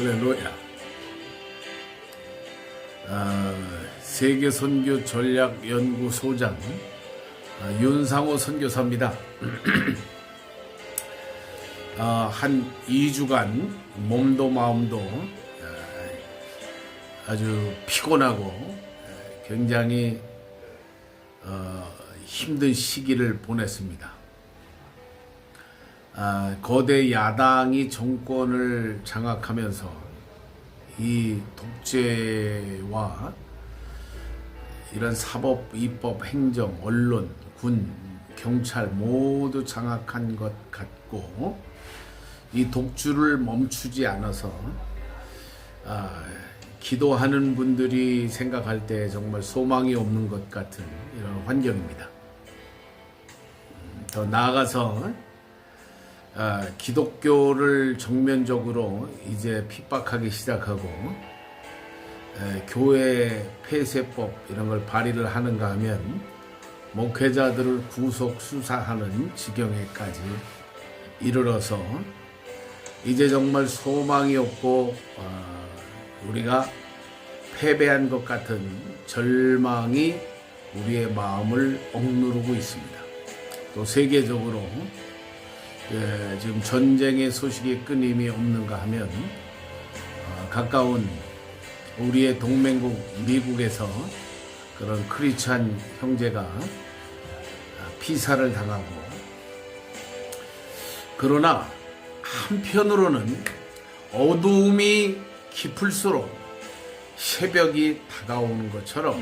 할렐루야. 아, 세계 선교 전략 연구소장 아, 윤상호 선교사입니다. 아, 한 2주간 몸도 마음도 아, 아주 피곤하고 아, 굉장히 어, 힘든 시기를 보냈습니다. 아, 거대 야당이 정권을 장악하면서 이 독재와 이런 사법, 입법, 행정, 언론, 군, 경찰 모두 장악한 것 같고 이 독주를 멈추지 않아서 아, 기도하는 분들이 생각할 때 정말 소망이 없는 것 같은 이런 환경입니다. 음, 더 나아가서 아, 기독교를 정면적으로 이제 핍박하기 시작하고 에, 교회 폐쇄법 이런 걸 발의를 하는가 하면 목회자들을 구속 수사하는 지경에까지 이르러서 이제 정말 소망이 없고 어, 우리가 패배한 것 같은 절망이 우리의 마음을 억누르고 있습니다. 또 세계적으로 예, 지금 전쟁의 소식이 끊임이 없는가 하면 어, 가까운 우리의 동맹국 미국에서 그런 크리스찬 형제가 아, 피살을 당하고 그러나 한편으로는 어두움이 깊을수록 새벽이 다가오는 것처럼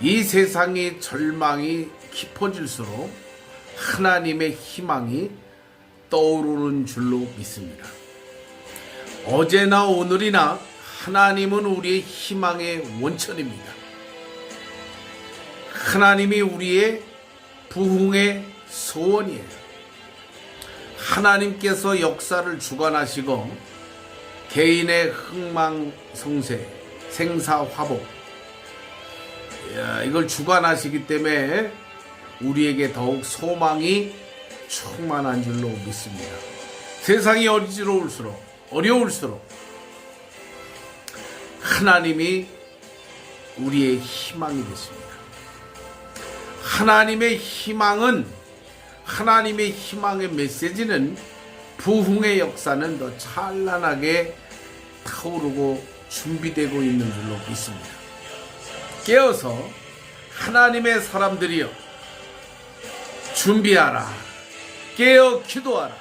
이 세상의 절망이 깊어질수록 하나님의 희망이 떠오르는 줄로 믿습니다. 어제나 오늘이나 하나님은 우리의 희망의 원천입니다. 하나님이 우리의 부흥의 소원이에요. 하나님께서 역사를 주관하시고 개인의 흥망성쇠, 생사화복 이걸 주관하시기 때문에 우리에게 더욱 소망이 충만한 줄로 믿습니다. 세상이 어지러울수록 어려울수록 하나님이 우리의 희망이 되십니다. 하나님의 희망은 하나님의 희망의 메시지는 부흥의 역사는 더 찬란하게 타오르고 준비되고 있는 줄로 믿습니다. 깨어서 하나님의 사람들이여 준비하라. 깨어 기도하라.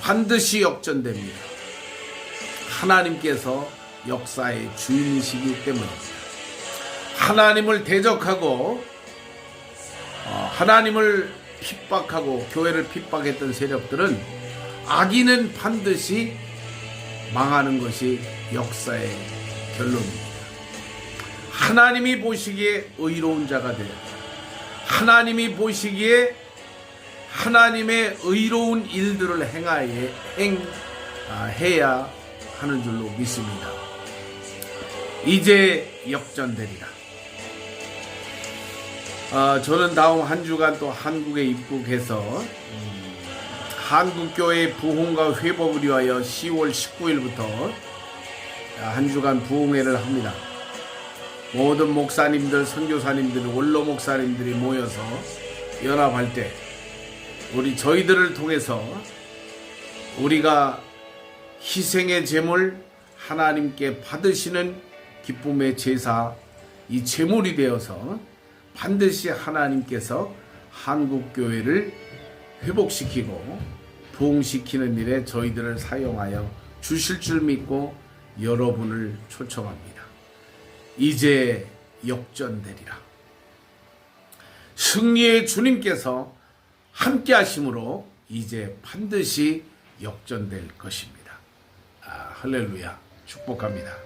반드시 역전됩니다. 하나님께서 역사의 주인이시기 때문입니다. 하나님을 대적하고 어, 하나님을 핍박하고 교회를 핍박했던 세력들은 악인은 반드시 망하는 것이 역사의 결론입니다. 하나님이 보시기에 의로운 자가 되어 하나님이 보시기에 하나님의 의로운 일들을 행하에 행해야 하는 줄로 믿습니다. 이제 역전되리라. 아, 저는 다음 한 주간 또 한국에 입국해서 음, 한국교회 부흥과 회복을 위하여 10월 19일부터 한 주간 부흥회를 합니다. 모든 목사님들, 선교사님들, 원로 목사님들이 모여서 연합할 때 우리 저희들을 통해서 우리가 희생의 제물 하나님께 받으시는 기쁨의 제사 이 제물이 되어서 반드시 하나님께서 한국 교회를 회복시키고 부흥시키는 일에 저희들을 사용하여 주실 줄 믿고 여러분을 초청합니다. 이제 역전되리라. 승리의 주님께서 함께 하심으로 이제 반드시 역전될 것입니다. 아, 할렐루야. 축복합니다.